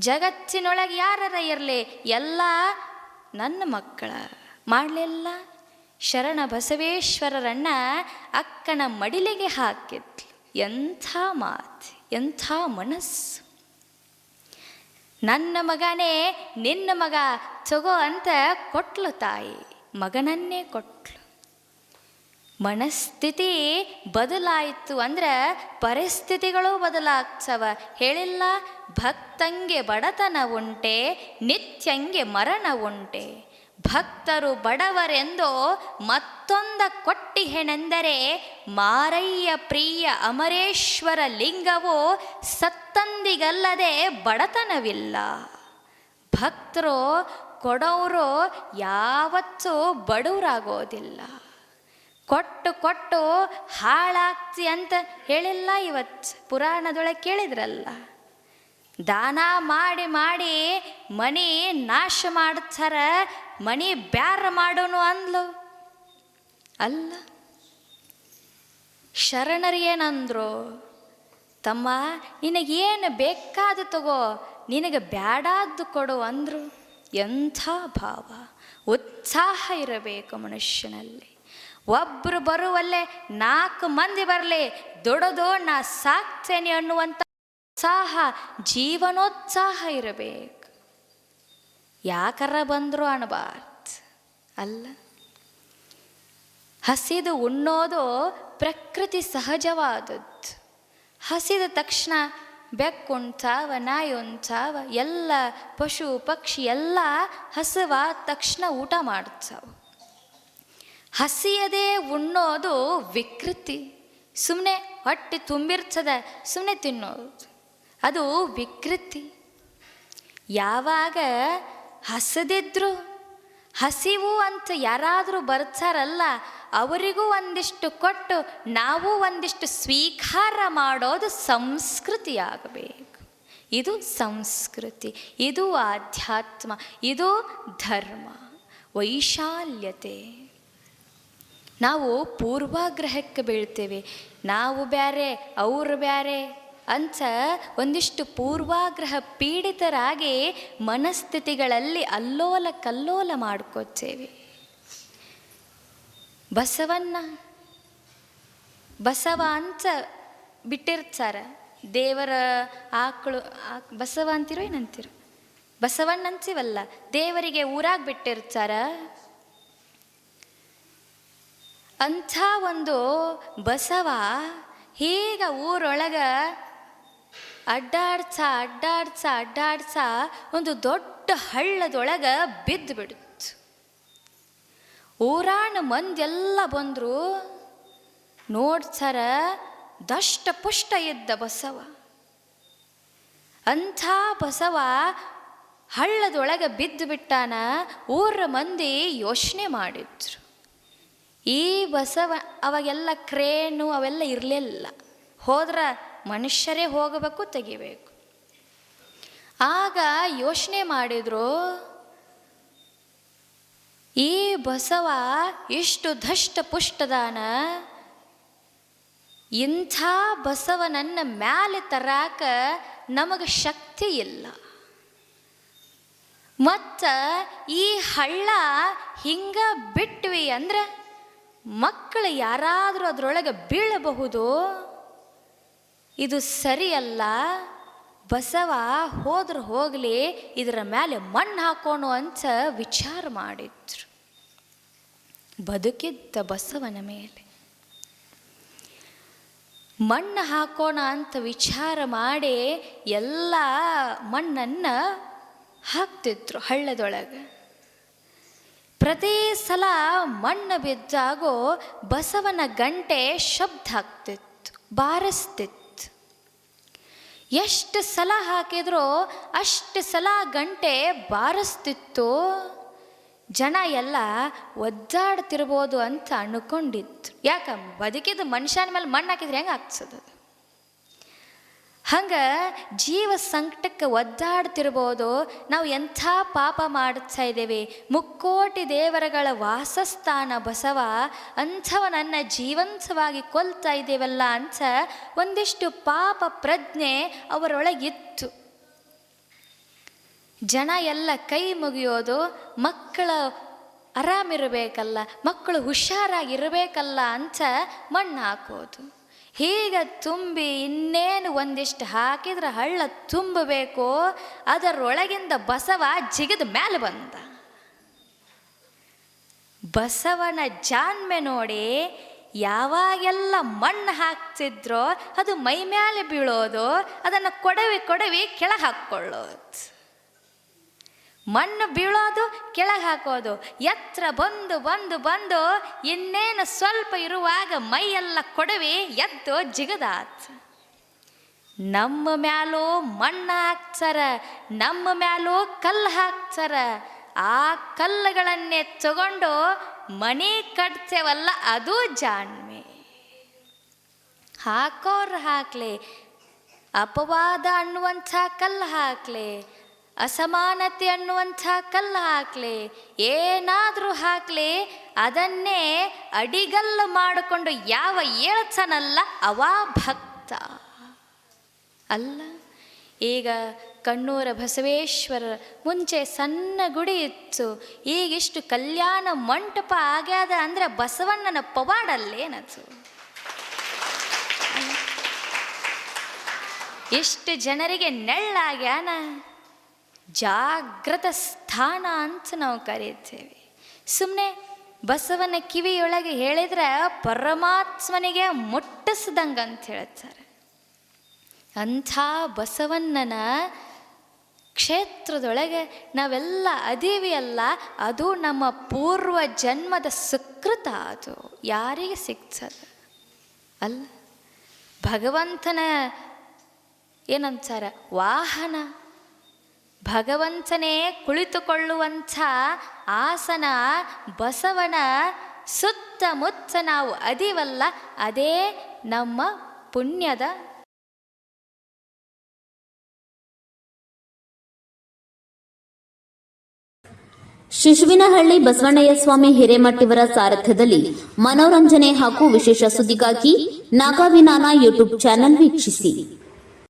ಜಗತ್ತಿನೊಳಗೆ ಯಾರರ ಇರಲಿ? ಎಲ್ಲ ನನ್ನ ಮಕ್ಕಳ. ಮಾಡಲಿಲ್ಲ ಶರಣ ಬಸವೇಶ್ವರರನ್ನ ಅಕ್ಕನ ಮಡಿಲಿಗೆ ಹಾಕಿದ್ಲು. ಎಂಥ ಮಾತು, ಎಂಥ ಮನಸ್ಸು. ನನ್ನ ಮಗನೇ, ನಿನ್ನ ಮಗ ತಗೋ ಅಂತ ಕೊಟ್ಲು ತಾಯಿ. ಮಗನನ್ನೇ ಕೊಟ್ಲು. ಮನಸ್ಥಿತಿ ಬದಲಾಯಿತು ಅಂದ್ರೆ ಪರಿಸ್ಥಿತಿಗಳು ಬದಲಾಗ್ತವ ಹೇಳಿಲ್ಲ? ಭಕ್ತಂಗೆ ಬಡತನ ಉಂಟೆ, ನಿತ್ಯಂಗೆ ಮರಣ ಉಂಟೆ. ಭಕ್ತರು ಬಡವರೆಂದು ಮತ್ತೊಂದ ಕೊಟ್ಟಿಹೆನೆಂದರೆ ಮಾರಯ್ಯ ಪ್ರಿಯ ಅಮರೇಶ್ವರ ಲಿಂಗವು ಸತ್ತಂದಿಗಲ್ಲದೆ ಬಡತನವಿಲ್ಲ. ಭಕ್ತರು, ಕೊಡೋರು ಯಾವತ್ತೂ ಬಡವರಾಗೋದಿಲ್ಲ ಕೊಟ್ಟು ಕೊಟ್ಟು ಹಾಳಾಗ್ತಿ ಅಂತ ಹೇಳಿಲ್ಲ ಇವತ್ತು ಪುರಾಣದೊಳಗೆ ಕೇಳಿದ್ರಲ್ಲ. ದಾನ ಮಾಡಿ ಮಾಡಿ ಮನಿ ನಾಶ ಮಾಡ್ತಾರ, ಮನಿ ಬ್ಯಾರ ಮಾಡೋನು ಅಂದ್ಲು. ಅಲ್ಲ ಶರಣರಿಗೇನಂದ್ರು ತಮ್ಮ ನಿನಗೇನು ಬೇಕಾದ ತಗೋ, ನಿನಗೆ ಬ್ಯಾಡಾದ್ದು ಕೊಡು ಅಂದರು. ಎಂಥ ಭಾವ, ಉತ್ಸಾಹ ಇರಬೇಕು ಮನುಷ್ಯನಲ್ಲಿ. ಒಬ್ಬರು ಬರುವಲ್ಲೇ ನಾಲ್ಕು ಮಂದಿ ಬರಲಿ ದುಡದು ನಾ ಸಾಕ್ತೇನೆ ಅನ್ನುವಂಥ ಉತ್ಸಾಹ, ಜೀವನೋತ್ಸಾಹ ಇರಬೇಕು. ಯಾಕರ ಬಂದರು ಅಣಬಾರ್ದು, ಅಲ್ಲ? ಹಸಿದು ಉಣ್ಣೋದು ಪ್ರಕೃತಿ ಸಹಜವಾದದ್ದು. ಹಸಿದ ತಕ್ಷಣ ಬೆಕ್ಕು ಉಣ್ತಾವ ನಾಯಿ ಉಂಟಾವ ಎಲ್ಲ ಪಶು ಪಕ್ಷಿ ಎಲ್ಲ ಹಸಿವಾದ ತಕ್ಷಣ ಊಟ ಮಾಡ್ತಾವ. ಹಸಿಯದೇ ಉಣ್ಣೋದು ವಿಕೃತಿ. ಸುಮ್ಮನೆ ಹೊಟ್ಟೆ ತುಂಬಿರ್ತದೆ ಸುಮ್ಮನೆ ತಿನ್ನೋದು. ಅದು ವಿಕೃತಿ. ಯಾವಾಗ ಹಸದಿದ್ರು, ಹಸಿವು ಅಂತ ಯಾರಾದರೂ ಬರ್ತಾರಲ್ಲ, ಅವರಿಗೂ ಒಂದಿಷ್ಟು ಕೊಟ್ಟು ನಾವು ಒಂದಿಷ್ಟು ಸ್ವೀಕಾರ ಮಾಡೋದು ಸಂಸ್ಕೃತಿಯಾಗಬೇಕು. ಇದು ಸಂಸ್ಕೃತಿ, ಇದು ಆಧ್ಯಾತ್ಮ, ಇದು ಧರ್ಮ, ವೈಶಾಲ್ಯತೆ. ನಾವು ಪೂರ್ವಾಗ್ರಹಕ್ಕೆ ಬೀಳ್ತೇವೆ. ನಾವು ಬ್ಯಾರೆ, ಅವರು ಬ್ಯಾರೆ ಅಂತ ಒಂದಿಷ್ಟು ಪೂರ್ವಾಗ್ರಹ ಪೀಡಿತರಾಗಿ ಮನಸ್ಥಿತಿಗಳಲ್ಲಿ ಅಲ್ಲೋಲ ಕಲ್ಲೋಲ ಮಾಡ್ಕೋತೇವೆ. ಬಸವನ್ನ ಬಸವ ಅಂತ ಬಿಟ್ಟಿರ್ತಾರ. ದೇವರ ಆಕಳು, ಆಕ್, ಬಸವ ಅಂತಿರೋ ಏನಂತಿರೋ? ಬಸವಣ್ಣ ಅಂತೀವಲ್ಲ ದೇವರಿಗೆ ಊರಾಗ ಬಿಟ್ಟಿರ್ತಾರ. ಅಂಥ ಒಂದು ಬಸವ ಹೀಗ ಊರೊಳಗೆ ಅಡ್ಡಾಡ್ಸ ಅಡ್ಡಾಡ್ಸ ಅಡ್ಡಾಡ್ಸ ಒಂದು ದೊಡ್ಡ ಹಳ್ಳದೊಳಗೆ ಬಿದ್ದು ಬಿಡುತ್ತೆ ಊರಾಣ ಮಂದೆಲ್ಲ ಬಂದರು ನೋಡ್ಸರ ದಷ್ಟ ಪುಷ್ಟ ಇದ್ದ ಬಸವ. ಅಂಥ ಬಸವ ಹಳ್ಳದೊಳಗೆ ಬಿದ್ದು ಬಿಟ್ಟಾನ ಊರ ಮಂದಿ ಯೋಚನೆ ಮಾಡಿದ್ರು. ಈ ಬಸವ ಅವಾಗೆಲ್ಲ ಕ್ರೇನು ಅವೆಲ್ಲ ಇರಲಿಲ್ಲ. ಹೋದ್ರೆ ಮನುಷ್ಯರೇ ಹೋಗಬೇಕು, ತೆಗಿಬೇಕು. ಆಗ ಯೋಚನೆ ಮಾಡಿದ್ರು, ಈ ಬಸವ ಇಷ್ಟು ದಷ್ಟ ಪುಷ್ಟದಾನ, ಇಂಥ ಬಸವನನ್ನ ಮ್ಯಾಲೆ ತರಾಕ ನಮಗೆ ಶಕ್ತಿ ಇಲ್ಲ. ಮತ್ತು ಈ ಹಳ್ಳ ಹಿಂಗ ಬಿಟ್ವಿ ಅಂದ್ರೆ ಮಕ್ಕಳು ಯಾರಾದರೂ ಅದರೊಳಗೆ ಬೀಳಬಹುದು? ಇದು ಸರಿಯಲ್ಲ. ಬಸವ ಹೋದ್ರೆ ಹೋಗಲಿ, ಇದರ ಮೇಲೆ ಮಣ್ಣು ಹಾಕೋಣ ಅಂತ ವಿಚಾರ ಮಾಡಿದ್ರು. ಬದುಕಿದ್ದ ಬಸವನ ಮೇಲೆ. ಮಣ್ಣು ಹಾಕೋಣ ಅಂತ ವಿಚಾರ ಮಾಡಿ ಎಲ್ಲ ಮಣ್ಣನ್ನು ಹಾಕ್ತಿದ್ರು ಹಳ್ಳದೊಳಗೆ. ಪ್ರತಿ ಸಲ ಮಣ್ಣು ಬಿದ್ದಾಗೋ ಬಸವನ ಗಂಟೆ ಶಬ್ದ ಹಾಕ್ತಿತ್ತು ಬಾರಿಸ್ತಿತ್ತು. ಎಷ್ಟು ಸಲ ಹಾಕಿದ್ರೋ ಅಷ್ಟು ಸಲ ಗಂಟೆ ಬಾರಿಸ್ತಿತ್ತು. ಜನ ಎಲ್ಲ ಒದ್ದಾಡ್ತಿರ್ಬೋದು ಅಂತ ಅನ್ಕೊಂಡಿತ್ತು. ಯಾಕ ಬದುಕಿದ ಮನುಷ್ಯನ ಮೇಲೆ ಮಣ್ಣು ಹಾಕಿದ್ರೆ ಹೆಂಗೆ ಆಗ್ತದ ಹಂಗೆ ಜೀವ ಸಂಕಟಕ್ಕೆ ಒದ್ದಾಡ್ತಿರ್ಬೋದು. ನಾವು ಎಂಥ ಪಾಪ ಮಾಡ್ತಾ ಇದ್ದೇವೆ. ಮುಕ್ಕೋಟಿ ದೇವರಗಳ ವಾಸಸ್ಥಾನ ಬಸವ, ಅಂಥವ ನನ್ನ ಜೀವಂತವಾಗಿ ಕೊಲ್ತಾ ಇದ್ದೇವಲ್ಲ ಅಂತ ಒಂದಿಷ್ಟು ಪಾಪ ಪ್ರಜ್ಞೆ ಅವರೊಳಗಿತ್ತು. ಜನ ಎಲ್ಲ ಕೈ ಮುಗಿಯೋದು, ಮಕ್ಕಳ ಆರಾಮಿರಬೇಕಲ್ಲ, ಮಕ್ಕಳು ಹುಷಾರಾಗಿರಬೇಕಲ್ಲ ಅಂತ ಮಣ್ಣು ಹಾಕೋದು ಹೀಗೆ ತುಂಬಿ ಇನ್ನೇನು ಒಂದಿಷ್ಟು ಹಾಕಿದ್ರೆ ಹಳ್ಳ ತುಂಬಬೇಕು, ಅದರೊಳಗಿಂದ ಬಸವ ಜಿಗಿದ ಮೇಲೆ ಬಂದ. ಬಸವನ ಜಾನ್ಮೆ ನೋಡಿ ಯಾವಾಗೆಲ್ಲ ಮಣ್ಣು ಹಾಕ್ತಿದ್ರೋ ಅದು ಮೈ ಮೇಲೆ ಬೀಳೋದು, ಅದನ್ನು ಕೊಡವಿ ಕೊಡವಿ ಕೆಳಗೆ ಹಾಕ್ಕೊಳ್ಳೋದು. ಮಣ್ಣು ಬೀಳೋದು, ಕೆಳಗೆ ಹಾಕೋದು. ಎತ್ತರ ಬಂದು ಬಂದು ಬಂದು, ಇನ್ನೇನು ಸ್ವಲ್ಪ ಇರುವಾಗ ಮೈಯೆಲ್ಲ ಕೊಡವಿ, ಎದ್ದು ಜಿಗದಾತ್. ನಮ್ಮ ಮ್ಯಾಲೂ ಮಣ್ಣು ಹಾಕ್ತಾರ ನಮ್ಮ ಮ್ಯಾಲೂ ಕಲ್ಲು ಹಾಕ್ತಾರ ಆ ಕಲ್ಲುಗಳನ್ನೇ ತಗೊಂಡು ಮನೆ ಕಟ್ತೇವಲ್ಲ, ಅದು ಜಾಣ್ಮೆ. ಹಾಕೋರು ಹಾಕ್ಲಿ, ಅಪವಾದ ಅನ್ನುವಂಥ ಕಲ್ಲು ಹಾಕ್ಲಿ. ಅಸಮಾನತೆ ಅನ್ನುವಂಥ ಕಲ್ಲು ಹಾಕ್ಲಿ, ಏನಾದರೂ ಹಾಕ್ಲಿ, ಅದನ್ನೇ ಅಡಿಗಲ್ಲು ಮಾಡಿಕೊಂಡು ಯಾವ ಏಳ್ತಾನಲ್ಲ, ಅವ ಭಕ್ತ. ಅಲ್ಲ, ಈಗ ಕಣ್ಣೂರ ಬಸವೇಶ್ವರ ಮುಂಚೆ ಸಣ್ಣ ಗುಡಿ ಇತ್ತು, ಈಗಿಷ್ಟು ಕಲ್ಯಾಣ ಮಂಟಪ ಆಗ್ಯಾದ ಅಂದರೆ ಬಸವಣ್ಣನ ಪವಾಡಲ್ಲೇನದು? ಎಷ್ಟು ಜನರಿಗೆ ನೆಳ್ಳಾಗ್ಯಾನ? ಜಾಗೃತ ಸ್ಥಾನ ಅಂತ ನಾವು ಕರೀತೇವೆ ಸುಮ್ಮನೆ ಬಸವನ ಕಿವಿಯೊಳಗೆ ಹೇಳಿದ್ರೆ ಪರಮಾತ್ಮನಿಗೆ ಮುಟ್ಟಿಸ್ದಂಗೆ ಅಂತ ಹೇಳ್ತಾರೆ ಅಂಥ ಬಸವಣ್ಣನ ಕ್ಷೇತ್ರದೊಳಗೆ ನಾವೆಲ್ಲ ಅದೀವಿ ಅಲ್ಲ ಅದು ನಮ್ಮ ಪೂರ್ವ ಜನ್ಮದ ಸುಕೃತ ಅದು. ಯಾರಿಗೆ ಸಿಗ್ತದ? ಅಲ್ಲ, ಭಗವಂತನ ಏನಂತಾರೆ? ವಾಹನ. ಭಗವಂತನೇ ಕುಳಿತುಕೊಳ್ಳುವಂಥ ಆಸನ, ಬಸವನ ಸುತ್ತಮುತ್ತ ನಾವು ಅದೀವಲ್ಲ, ಅದೇ ನಮ್ಮ ಪುಣ್ಯದ ಶಿಶುವಿನಹಳ್ಳಿ ಬಸವಣ್ಣಯ್ಯ ಸ್ವಾಮಿ ಹಿರೇಮಠಿವರ ಸಾರಥ್ಯದಲ್ಲಿ ಮನೋರಂಜನೆ ಹಾಗೂ ವಿಶೇಷ ಸುದ್ದಿಗಾಗಿ ನಾಗಾವಿನಾನ ಯೂಟ್ಯೂಬ್ ಚಾನೆಲ್ ವೀಕ್ಷಿಸಿ.